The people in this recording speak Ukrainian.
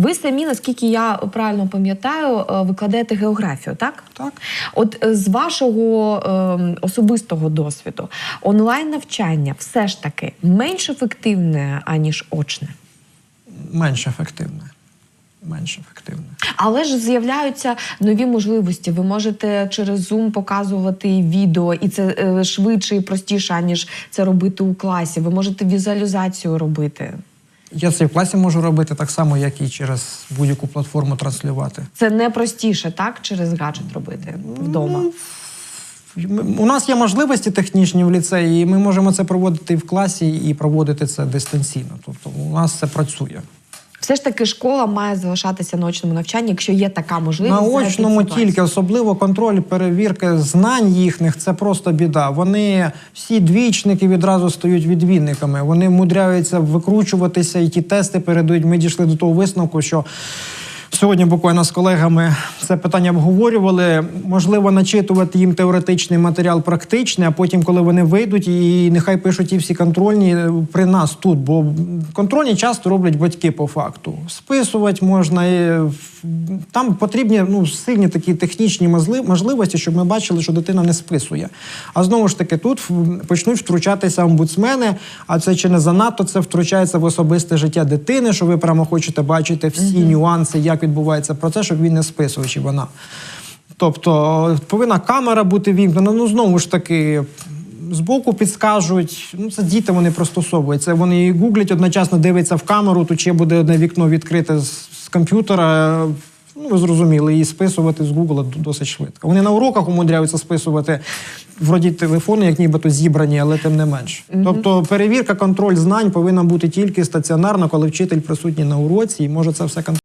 Ви самі, наскільки я правильно пам'ятаю, е, викладаєте географію, так? Так. От е, з вашого е, особистого досвіду, онлайн навчання все ж таки менш ефективне аніж очне. Менш ефективне. Менш ефективне. Але ж з'являються нові можливості. Ви можете через Zoom показувати відео, і це е, швидше і простіше, аніж це робити у класі. Ви можете візуалізацію робити. Я це і в класі можу робити так само, як і через будь-яку платформу транслювати. Це не простіше, так, через гаджет робити вдома. У нас є можливості технічні в ліцеї, і ми можемо це проводити і в класі, і проводити це дистанційно. Тобто у нас це працює. Все ж таки, школа має залишатися на очному навчанні, якщо є така можливість. На очному тільки, особливо контроль, перевірки знань їхніх це просто біда. Вони всі двічники відразу стають відвідниками. Вони мудряються викручуватися, і ті тести передають. Ми дійшли до того висновку, що. Сьогодні буквально з колегами це питання обговорювали. Можливо, начитувати їм теоретичний матеріал практичний, а потім, коли вони вийдуть, і нехай пишуть ті всі контрольні при нас тут. Бо контрольні часто роблять батьки по факту. Списувати можна. і в- Там потрібні ну, сильні такі технічні можливості, щоб ми бачили, що дитина не списує. А знову ж таки, тут почнуть втручатися омбудсмени, а це чи не занадто це втручається в особисте життя дитини, що ви прямо хочете бачити всі нюанси, як відбувається процес, щоб він не списував, чи вона. Тобто повинна камера бути вімкнена. Ну знову ж таки. Збоку підскажуть, ну це діти вони пристосовують. Це вони і гуглять, одночасно дивляться в камеру, тут ще буде одне вікно відкрите з комп'ютера. Ну, ви зрозуміли, і списувати з Гугла досить швидко. Вони на уроках умудряються списувати вроді телефони, як нібито зібрані, але тим не менш. Тобто перевірка, контроль знань повинна бути тільки стаціонарно, коли вчитель присутній на уроці і може це все контролювати.